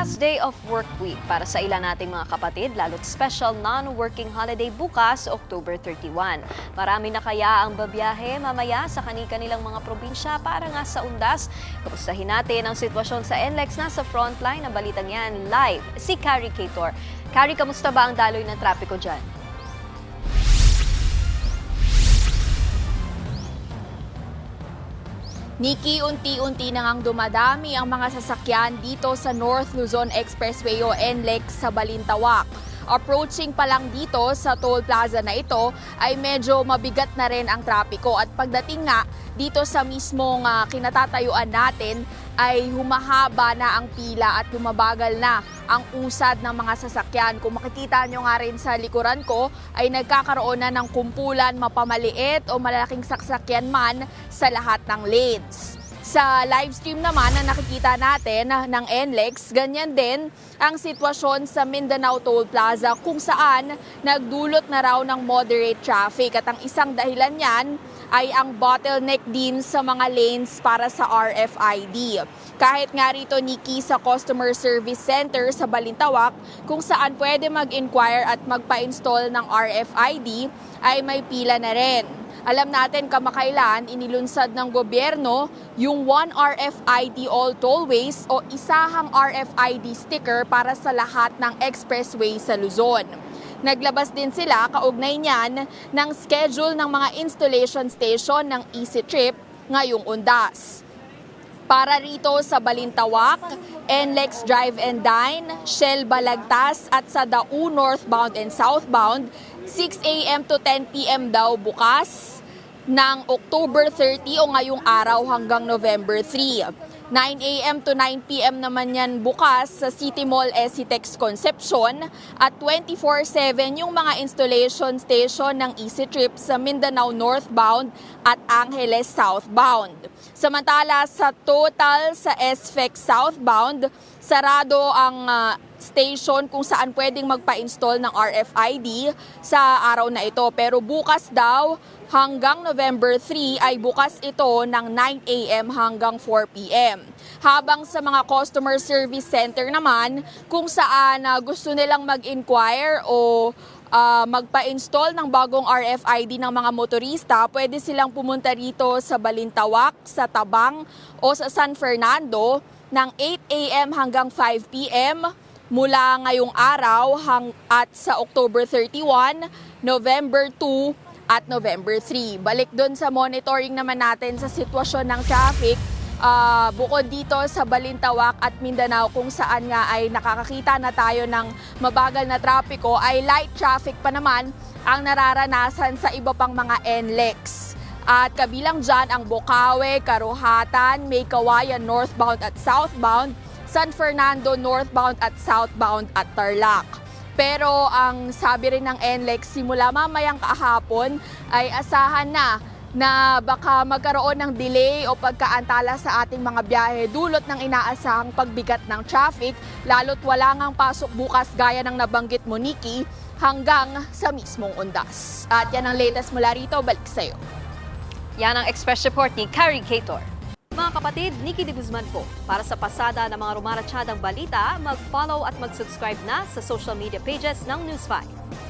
Last day of work week para sa ilan nating mga kapatid, lalo't special non-working holiday bukas, October 31. Marami na kaya ang babiyahe mamaya sa kani-kanilang mga probinsya para nga sa undas. Kamustahin natin ang sitwasyon sa NLEX na sa frontline ng balitang yan live. Si Carrie Cator. Carrie, kamusta ba ang daloy ng trapiko dyan? Nikki, unti-unti na ngang dumadami ang mga sasakyan dito sa North Luzon Expressway o NLEX sa Balintawak. Approaching pa lang dito sa toll plaza na ito ay medyo mabigat na rin ang trapiko at pagdating nga dito sa mismong ah, kinatatayuan natin ay humahaba na ang pila at lumabagal na ang usad ng mga sasakyan. Kung makikita nyo nga rin sa likuran ko ay nagkakaroon na ng kumpulan mapamaliit o malalaking sasakyan man sa lahat ng lanes. Sa live stream naman na nakikita natin ng NLEX, ganyan din ang sitwasyon sa Mindanao Toll Plaza kung saan nagdulot na raw ng moderate traffic at ang isang dahilan niyan ay ang bottleneck din sa mga lanes para sa RFID. Kahit nga rito Nikki sa Customer Service Center sa Balintawak kung saan pwede mag-inquire at magpa-install ng RFID ay may pila na rin. Alam natin kamakailan inilunsad ng gobyerno yung One RFID All Tollways o isahang RFID sticker para sa lahat ng expressway sa Luzon. Naglabas din sila kaugnay niyan ng schedule ng mga installation station ng Easy Trip ngayong undas. Para rito sa Balintawak, NLEX Drive and Dine, Shell Balagtas at sa Dau northbound and southbound, 6 a.m. to 10 p.m. daw bukas ng October 30 o ngayong araw hanggang November 3. 9 a.m. to 9 p.m. naman yan bukas sa City Mall Esitex Concepcion at 24-7 yung mga installation station ng Easy Trip sa Mindanao northbound at Angeles southbound. Samantala sa total sa SFEC southbound, sarado ang ah, station kung saan pwedeng magpa-install ng RFID sa araw na ito. Pero bukas daw hanggang November 3 ay bukas ito ng 9 a.m. hanggang 4 p.m. Habang sa mga customer service center naman kung saan ah, gusto nilang mag-inquire o ah, magpa-install ng bagong RFID ng mga motorista, pwede silang pumunta rito sa Balintawak, sa Tabang o sa San Fernando ng 8 a.m. hanggang 5 p.m. mula ngayong araw hang at sa October 31, November 2 at November 3. Balik doon sa monitoring naman natin sa sitwasyon ng traffic Ah, bukod dito sa Balintawak at Mindanao kung saan nga ay nakakakita na tayo ng mabagal na trapiko ay light traffic pa naman ang nararanasan sa iba pang mga NLEX. At kabilang dyan ang Bocaue, Karuhatan, May Kawayan northbound at southbound, San Fernando northbound at southbound at Tarlac. Pero ang sabi rin ng NLEX simula mamayang kahapon ay asahan na na baka magkaroon ng delay o pagkaantala sa ating mga biyahe dulot ng inaasahang pagbigat ng traffic lalo't wala ngang pasok bukas gaya ng nabanggit mo Nikki hanggang sa mismong undas. At yan ang latest mula rito, balik sa'yo. Yan ang Express Report ni Carrie Cator. Kapatid, Nikki de Guzman po. Para sa pasada ng mga rumaratsyadang balita, mag-follow at mag-subscribe na sa social media pages ng News 5.